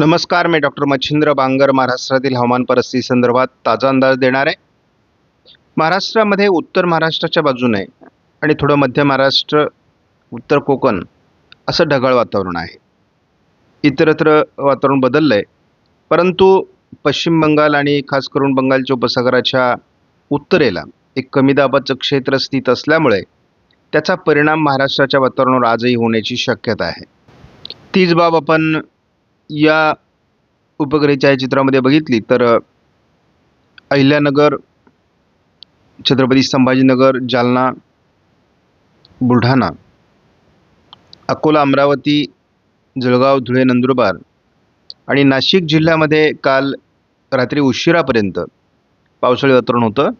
नमस्कार मी डॉक्टर मच्छिंद्र बांगर महाराष्ट्रातील हवामान परिस्थिती संदर्भात ताजा अंदाज देणार आहे. महाराष्ट्रामध्ये उत्तर महाराष्ट्राच्या बाजूने आणि थोडं मध्य महाराष्ट्र उत्तर कोकण असं ढगाळ वातावरण आहे. इतरत्र वातावरण बदललं आहे परंतु पश्चिम बंगाल आणि खास करून बंगालच्या उपसागराच्या उत्तरेला एक कमी दाबाचं क्षेत्र स्थित असल्यामुळे त्याचा परिणाम महाराष्ट्राच्या वातावरणावर आजही होण्याची शक्यता आहे. तीच बाब आपण या उपग्रह छायाचित्रामध्ये बघितली तर अहिल्यानगर छत्रपती संभाजीनगर जालना बुलढाणा अकोला अमरावती जळगाव धुळे नंदुरबार आणि नाशिक जिल्ह्यामध्ये काल रात्री उशिरापर्यंत पावसाळी वातावरण होतं.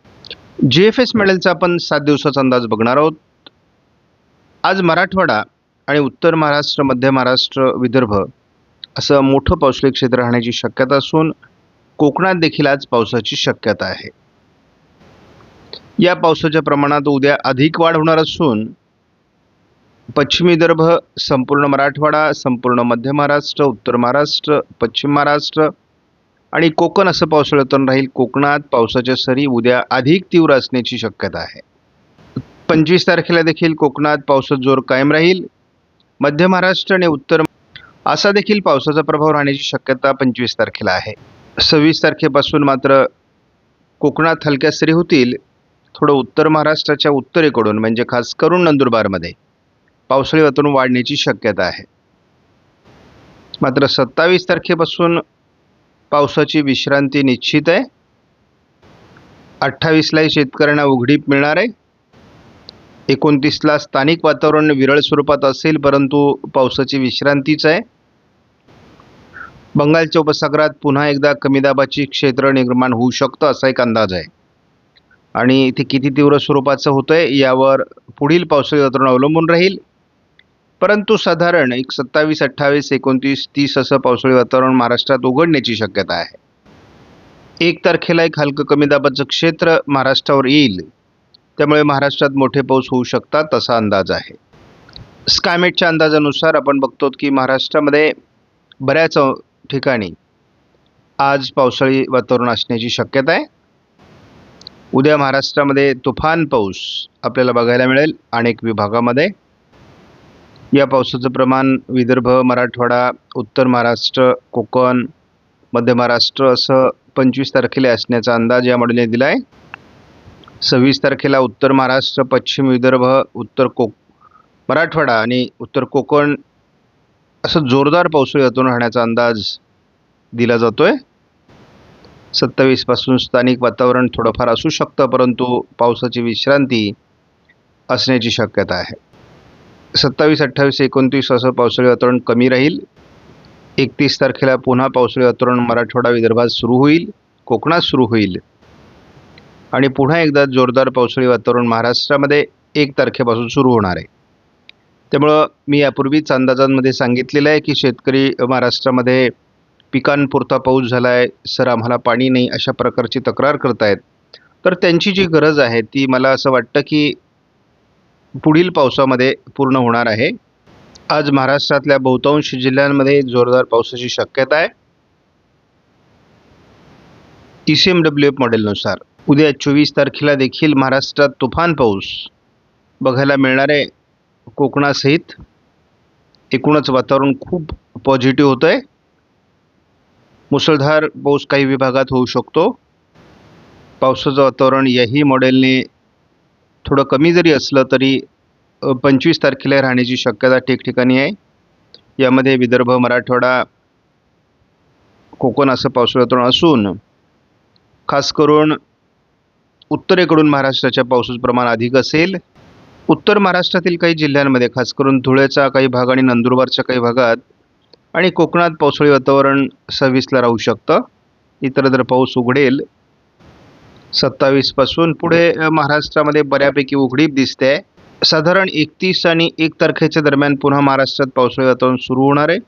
जी एफ एस मेडलचा आपण सात दिवसाचा अंदाज बघणार आहोत. आज मराठवाडा आणि उत्तर महाराष्ट्र मध्य महाराष्ट्र विदर्भ असं मोठं पावसाळी क्षेत्र राहण्याची शक्यता असून कोकणात देखील आज पावसाची शक्यता आहे. या पावसाच्या प्रमाणात उद्या अधिक वाढ होणार असून पश्चिम विदर्भ संपूर्ण मराठवाडा संपूर्ण मध्य महाराष्ट्र उत्तर महाराष्ट्र पश्चिम महाराष्ट्र आणि कोकण असं पावसाळ्यातून राहील. कोकणात पावसाच्या सरी उद्या अधिक तीव्र असण्याची शक्यता आहे. पंचवीस तारखेला देखील कोकणात पावसाचा जोर कायम राहील. मध्य महाराष्ट्र आणि उत्तर असा देखील पावसाचा प्रभाव राहण्याची शक्यता पंचवीस तारखेला आहे. सव्वीस तारखेपासून मात्र कोकणात हलक्या सरी होतील. थोडं उत्तर महाराष्ट्राच्या उत्तरेकडून म्हणजे खास करून नंदुरबारमध्ये पावसाळी वातावरण वाढण्याची शक्यता आहे. मात्र सत्तावीस तारखेपासून पावसाची विश्रांती निश्चित आहे. अठ्ठावीसलाही शेतकऱ्यांना उघडीप मिळणार आहे. एकोणतीसला स्थानिक वातावरण विरळ स्वरूपात असेल परंतु पावसाची विश्रांतीच आहे. बंगालच्या उपसागरात पुन्हा एकदा कमी दाबाची क्षेत्र निर्माण होऊ शकतं असा एक अंदाज आहे. आणि ते किती तीव्र स्वरूपाचं होतं आहे यावर पुढील पावसाळी वातावरण अवलंबून राहील. परंतु साधारण एक सत्तावीस अठ्ठावीस एकोणतीस तीस असं पावसाळी वातावरण महाराष्ट्रात उघडण्याची शक्यता आहे. एक तारखेला एक हलकं कमी दाबाचं क्षेत्र महाराष्ट्रावर येईल. त्यामुळे महाराष्ट्रात मोठे पाऊस होऊ शकतात असा अंदाज आहे. स्कायमेटच्या अंदाजानुसार आपण बघतो की महाराष्ट्रामध्ये बऱ्याच ठिकाणी आज पावसाळी वातावरण असण्याची शक्यता आहे. उद्या महाराष्ट्रामध्ये तुफान पाऊस आपल्याला बघायला मिळेल अनेक विभागामध्ये. या पावसाचं प्रमाण विदर्भ मराठवाडा उत्तर महाराष्ट्र कोकण मध्य महाराष्ट्र असं पंचवीस तारखेला असण्याचा अंदाज या मॉडेलने दिला आहे. सव्वीस तारखेला उत्तर महाराष्ट्र पश्चिम विदर्भ उत्तर कोक मराठवाडा आणि उत्तर कोकण असं जोरदार पावसाळी वातावरण राहण्याचा अंदाज दिला जातो आहे सत्तावीसपासून स्थानिक वातावरण थोडंफार असू शकतं परंतु पावसाची विश्रांती असण्याची शक्यता आहे. सत्तावीस अठ्ठावीस एकोणतीस असं पावसाळी वातावरण कमी राहील. एकतीस तारखेला पुन्हा पावसाळी वातावरण मराठवाडा विदर्भात सुरू होईल कोकणात सुरू होईल. आणि पुन्हा एकदा जोरदार पावसाळी वातावरण महाराष्ट्रामध्ये एक तारखेपासून सुरू होणार आहे. त्यामुळं मी यापूर्वीच अंदाजांमध्ये सांगितलेलं आहे की शेतकरी महाराष्ट्रामध्ये पिकांपुरता पाऊस झाला आहे सर आम्हाला पाणी नाही अशा प्रकारची तक्रार करतायत. तर त्यांची जी गरज आहे ती मला असं वाटतं की पुढील पावसामध्ये पूर्ण होणार आहे. आज महाराष्ट्रातल्या बहुतांश जिल्ह्यांमध्ये जोरदार पावसाची शक्यता आहे. E C M W F मॉडेलनुसार उद्या चोवीस तारखेला देखील महाराष्ट्रात तुफान पाऊस बघायला मिळणार आहे. कोकणासहित एकूणच वातावरण खूप पॉझिटिव्ह होतं आहे मुसळधार पाऊस काही विभागात होऊ शकतो. पावसाचं वातावरण याही मॉडेलने थोडं कमी जरी असलं तरी पंचवीस तारखेला राहण्याची शक्यता ठिकठिकाणी आहे. यामध्ये विदर्भ मराठवाडा कोकण असं पावसाळी वातावरण असून खास करून उत्तरेकडून महाराष्ट्राच्या पावसाचं प्रमाण अधिक असेल. उत्तर महाराष्ट्रातील काही जिल्ह्यांमध्ये खास करून धुळ्याचा काही भाग आणि नंदुरबारच्या काही भागात आणि कोकणात पावसाळी वातावरण सव्वीसला राहू शकतं. इतरत्र पाऊस उघडेल सत्तावीसपासून पुढे महाराष्ट्रामध्ये बऱ्यापैकी उघडीप दिसते. आहे साधारण एकतीस आणि एक तारखेच्या दरम्यान पुन्हा महाराष्ट्रात पावसाळी वातावरण सुरू होणार आहे.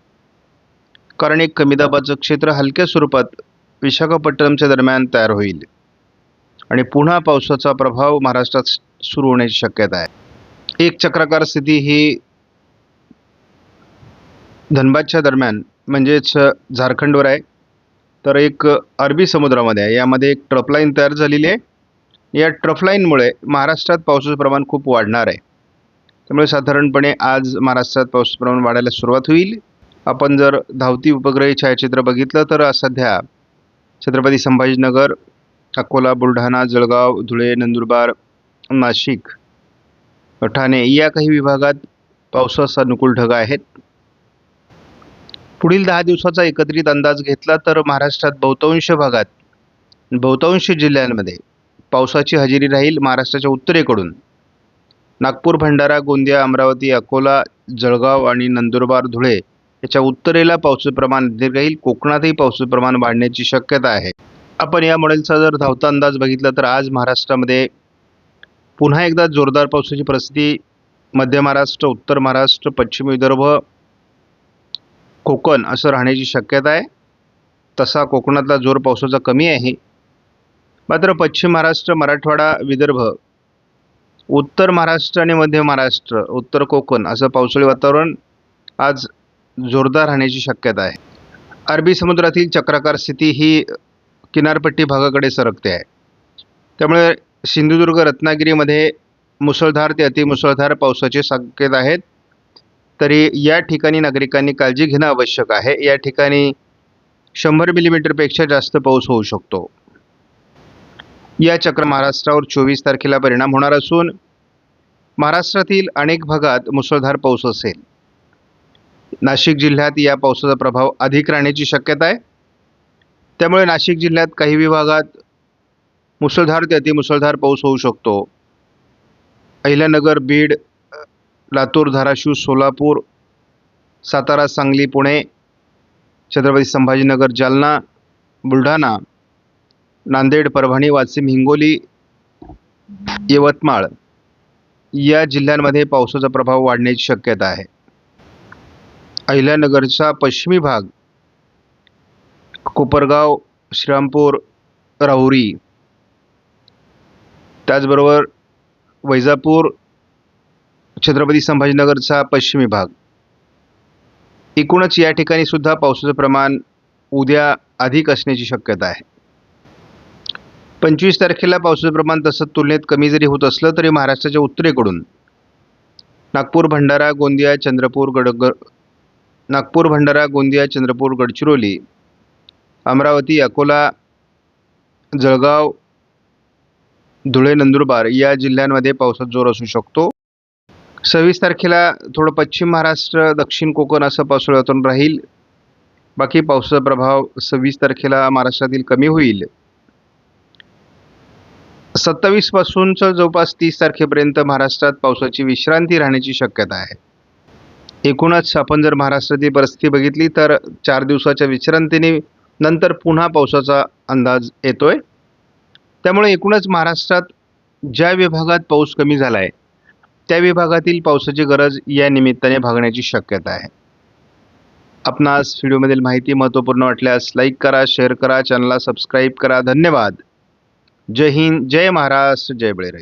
कारण एक कमी दाबाचं क्षेत्र हलक्या स्वरूपात विशाखापट्टणमच्या दरम्यान तयार होईल. आणि पुन्हा पावसाचा प्रभाव महाराष्ट्रात सुरू होण्याची शक्यता आहे. एक चक्राकार स्थिती ही धनबादच्या दरम्यान म्हणजेच झारखंडवर आहे. तर एक अरबी समुद्रामध्ये आहे. यामध्ये एक ट्रफलाईन तयार झालेली आहे. या ट्रफलाईनमुळे महाराष्ट्रात पावसाचं प्रमाण खूप वाढणार आहे. त्यामुळे साधारणपणे आज महाराष्ट्रात पावसाचं प्रमाण वाढायला सुरुवात होईल. आपण जर धावती उपग्रही छायाचित्र बघितलं तर सध्या छत्रपती संभाजीनगर अकोला बुलढाणा जळगाव धुळे नंदुरबार नाशिक ठाणे या काही विभागात पावसाचा अनुकूल ढग आहेत. पुढील दहा दिवसाचा एकत्रित अंदाज घेतला तर महाराष्ट्रात बहुतांश भागात बहुतांश जिल्ह्यांमध्ये पावसाची हजेरी राहील महाराष्ट्राच्या उत्तरेकडून. नागपूर भंडारा गोंदिया अमरावती अकोला जळगाव आणि नंदुरबार धुळे याच्या उत्तरेला पावसाचं प्रमाण अधिक राहील. कोकणातही पावसाचं प्रमाण वाढण्याची शक्यता आहे. आपण या मॉडेलचा जर धावता अंदाज बघितला तर आज महाराष्ट्रामध्ये पुन्हा एकदा जोरदार पावसाची परिस्थिती. मध्य महाराष्ट्र उत्तर महाराष्ट्र पश्चिम विदर्भ कोकण असं राहण्याची शक्यता आहे. तसा कोकणातला जोर पावसाचा कमी आहे. मात्र पश्चिम महाराष्ट्र मराठवाडा विदर्भ उत्तर महाराष्ट्र आणि मध्य महाराष्ट्र उत्तर कोकण असं पावसाळी वातावरण आज जोरदार राहण्याची शक्यता आहे. अरबी समुद्रातील चक्राकार स्थिती ही किनारपट्टी भागाकडे सरकते आहे. त्यामुळे सिंधुदुर्ग रत्नागिरीमध्ये मुसळधार ते अतिमुसळधार पावसाचे संकेत आहेत. तरी या ठिकाणी नागरिकांनी काळजी घेणं आवश्यक आहे. या ठिकाणी शंभर मिलीमीटरपेक्षा जास्त पाऊस होऊ शकतो. या चक्र महाराष्ट्रावर चोवीस तारखेला परिणाम होणार असून महाराष्ट्रातील अनेक भागात मुसळधार पाऊस असेल. नाशिक जिल्ह्यात या पावसाचा प्रभाव अधिक राहण्याची शक्यता आहे. त्यामुळे नाशिक जिल्ह्यात काही विभागात मुसळधार ते अतिमुसळधार पाऊस होऊ शकतो. अहिल्यानगर बीड लातूर धाराशिव सोलापूर सातारा सांगली पुणे छत्रपती संभाजीनगर जालना बुलढाणा नांदेड परभणी वाशिम हिंगोली यवतमाळ या जिल्ह्यांमध्ये पावसाचा प्रभाव वाढण्याची शक्यता आहे. अहिल्यानगरचा पश्चिमी भाग कोपरगाव श्रीरामपूर राहुरी त्याचबरोबर वैजापूर छत्रपती संभाजीनगरचा पश्चिमी भाग. एकूणच या ठिकाणी सुद्धा पावसाचं प्रमाण उद्या अधिक असण्याची शक्यता आहे. पंचवीस तारखेला पावसाचं प्रमाण तसं तुलनेत कमी जरी होत असलं तरी महाराष्ट्राच्या उत्तरेकडून नागपूर भंडारा गोंदिया चंद्रपूर गड नागपूर भंडारा गोंदिया चंद्रपूर गडचिरोली अमरावती अकोला जळगाव धुळे नंदुरबार या जिल्ह्यांमध्ये पावसाचा जोर असू शकतो. सव्वीस तारखेला थोडं पश्चिम महाराष्ट्र दक्षिण कोकण असं पावसाळी वातावरण राहील. बाकी पावसाचा प्रभाव सव्वीस तारखेला महाराष्ट्रातील कमी होईल. सत्तावीस पासूनचं जवळपास तीस तारखेपर्यंत महाराष्ट्रात पावसाची विश्रांती राहण्याची शक्यता आहे. एकूणच आपण जर महाराष्ट्राची परिस्थिती बघितली तर चार दिवसाच्या विश्रांतीने नंतर पुन्हा पावसाचा अंदाज येतोय. त्यामुळे एकूणच महाराष्ट्रात ज्या विभागात पाऊस कमी झाला आहे त्या विभागातील पावसाची गरज या निमित्ताने भागण्याची शक्यता आहे. आपणास व्हिडिओमधील माहिती महत्त्वपूर्ण वाटल्यास लाईक करा शेअर करा चॅनलला सबस्क्राईब करा. धन्यवाद. जय हिंद जय महाराष्ट्र जय बळीराज.